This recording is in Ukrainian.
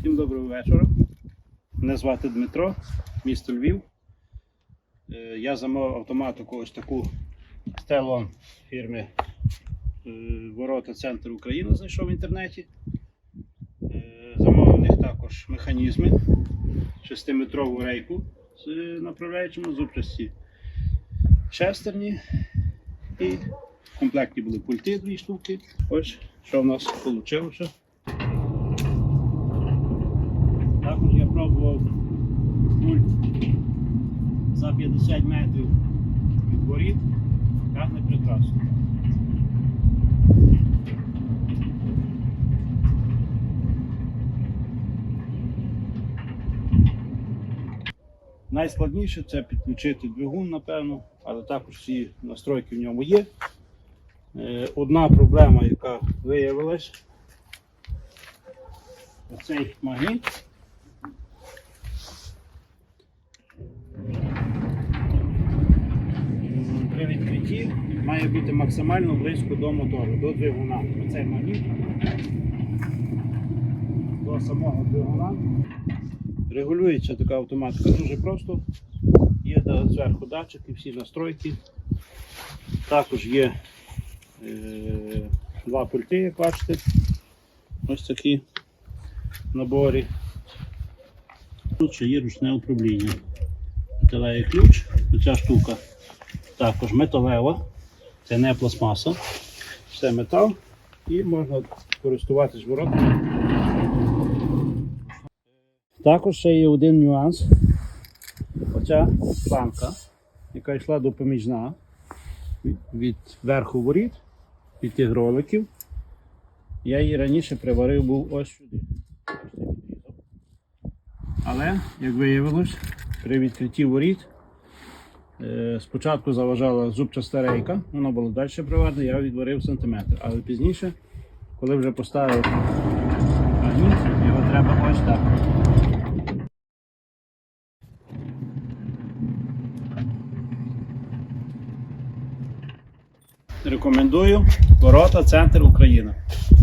Всім доброго вечора. Мене звати Дмитро, місто Львів. Е, Я замовив автоматику ось таку Стелон фірми е, Ворота Центр України знайшов в інтернеті. Е, Замовив в них також механізми, 6-метрову рейку з направляючими зубчасті шестерні. І в комплекті були пульти дві штуки. Ось що в нас вийшло. Також я пробував пульт за 50 метрів від воріт. Тягне прекрасно. Найскладніше це підключити двигун, напевно, але також всі настройки в ньому є. Е, Одна проблема, яка виявилась, оцей магніт. При має бути максимально близько до мотору, до двигуна. Оцей магніт до самого двигуна. Регулюється така автоматика дуже просто. Є зверху датчики, всі настройки. Також є е, два пульти, як бачите. Ось такі наборі. Тут ще є ручне управління. Металевий ключ. Оця штука також металева. Це не пластмаса. Все метал. І можна користуватись воротами. Також ще є один нюанс. Оця планка, яка йшла допоміжна від, верху воріт, від тих роликів. Я її раніше приварив був ось сюди. Але, як виявилось, при відкритті воріт спочатку заважала зубчаста рейка, вона була далі приварена, я відварив сантиметр. Але пізніше, коли вже поставив магніт, його треба ось так. Рекомендую ворота Центр Україна.